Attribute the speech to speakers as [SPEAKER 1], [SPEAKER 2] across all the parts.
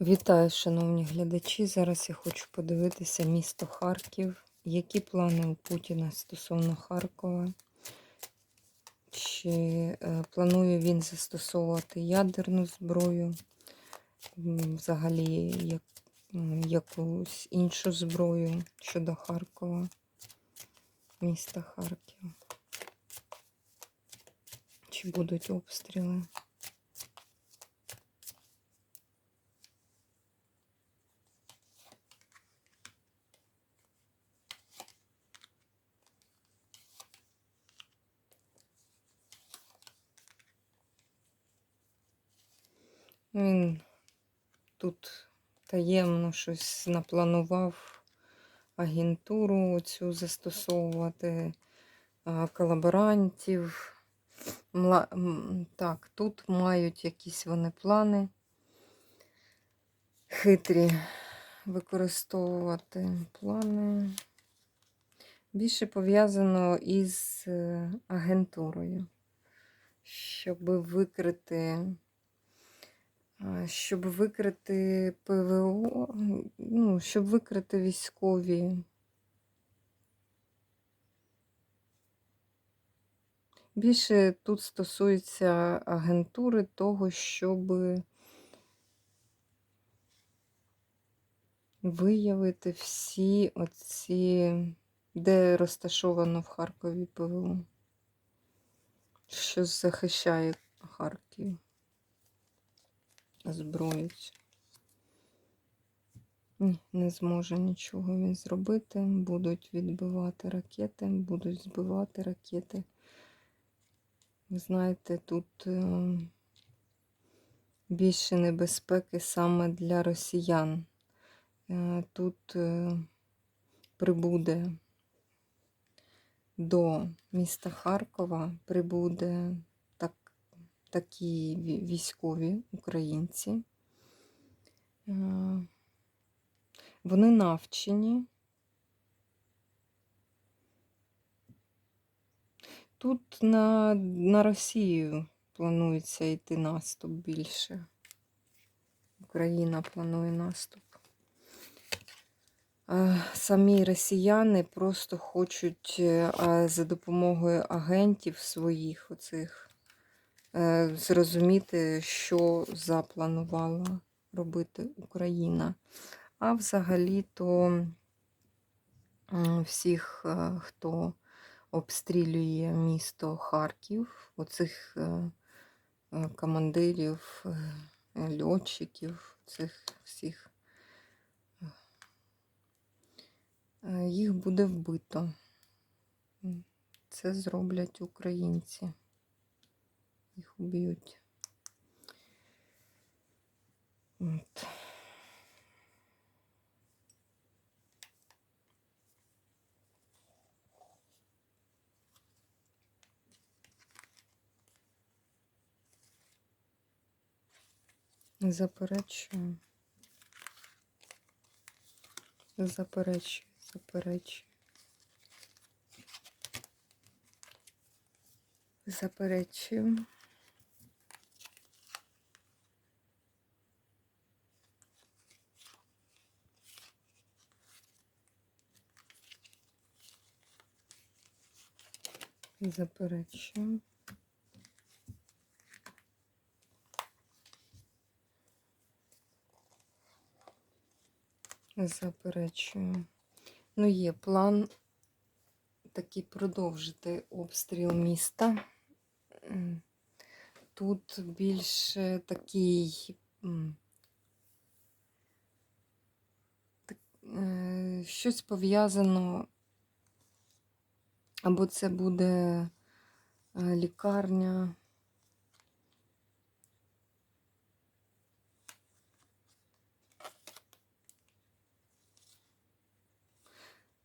[SPEAKER 1] Вітаю, шановні глядачі. Зараз я хочу подивитися місто Харків. Які плани у Путіна стосовно Харкова? Чи е, планує він застосовувати ядерну зброю? Взагалі, як, якусь іншу зброю щодо Харкова, міста Харків? Чи будуть обстріли? Він тут таємно щось напланував агентуру цю застосовувати, колаборантів. Мла... Так, тут мають якісь вони плани хитрі використовувати плани. Більше пов'язано із е, агентурою, щоб викрити щоб викрити ПВО, ну, щоб викрити військові. Більше тут стосується агентури того, щоб виявити всі оці, де розташовано в Харкові ПВО, що захищає Харків зброєць. Ні, не зможе нічого він зробити. Будуть відбивати ракети, будуть збивати ракети. Ви знаєте, тут е, більше небезпеки саме для росіян. Е, Тут е, прибуде до міста Харкова, прибуде такі військові українці. Е, Вони навчені. Тут на, на Росію планується йти наступ більше. Україна планує наступ. Самі росіяни просто хочуть е, за допомогою агентів своїх оцих е, зрозуміти, що запланувала робити Україна. А взагалі-то всіх, е, хто обстрілює місто Харків, оцих е, е, командирів, е, льотчиків, цих всіх, е, їх буде вбито. Це зроблять українці. Їх уб'ють. От. Заперечую. Заперечую, заперечую. Заперечую. Заперечую. Заперечую. Ну, є план такий продовжити обстріл міста. Тут більше такий е, щось пов'язано, або це буде е, лікарня.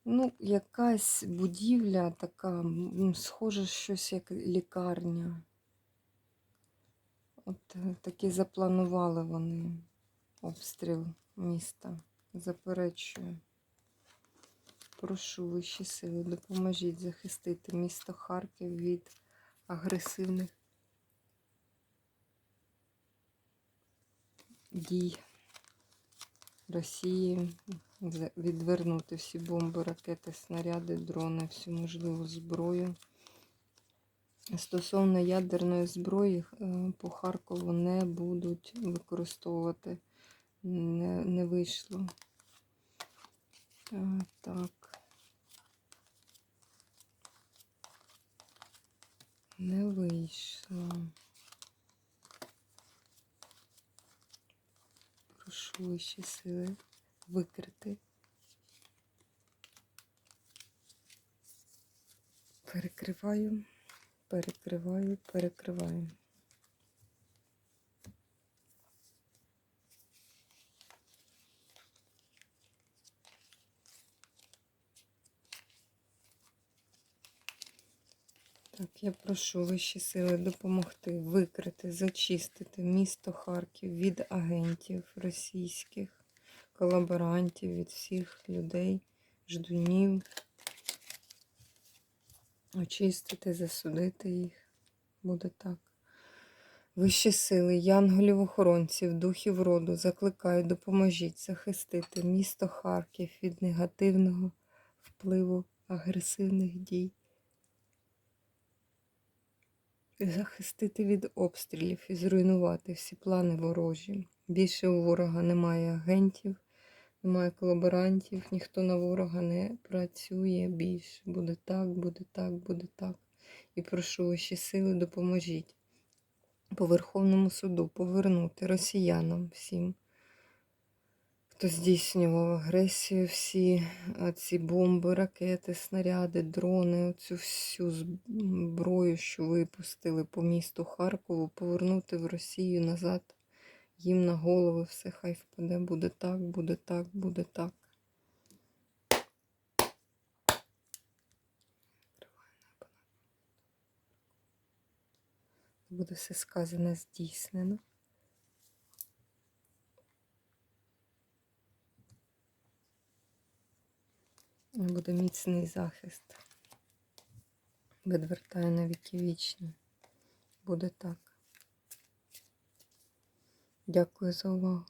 [SPEAKER 1] Ну, якась будівля така, схоже, щось як лікарня. От е, таки запланували вони обстріл міста. Заперечую. Прошу вищі сили, допоможіть захистити місто Харків від агресивних дій Росії, відвернути всі бомби, ракети, снаряди, дрони, всю можливу зброю. Стосовно ядерної зброї, е, по Харкову не будуть використовувати. Не, не вийшло. Е, Так. Не вийшло. Прошу вищі сили викрити. Перекриваю, перекриваю, перекриваю. Так, я прошу вищі сили допомогти викрити, зачистити місто Харків від агентів російських, колаборантів, від всіх людей, ждунів. Очистити, засудити їх. Буде так. Вищі сили, янголів-охоронців, духів роду, закликаю, допоможіть захистити місто Харків від негативного впливу агресивних дій. Захистити від обстрілів і зруйнувати всі плани ворожі. Більше у ворога немає агентів, немає колаборантів, ніхто на ворога не працює більше. Буде так, буде так, буде так. І прошу ваші сили, допоможіть по Верховному суду повернути росіянам всім. Хто здійснював агресію, всі ці бомби, ракети, снаряди, дрони, оцю всю зброю, що випустили по місту Харкову, повернути в Росію назад. Їм на голови все хай впаде. Буде так, буде так, буде так. Буде все сказане здійснено. Буде міцний захист. Відвертає на віки вічні. Буде так. Дякую за увагу.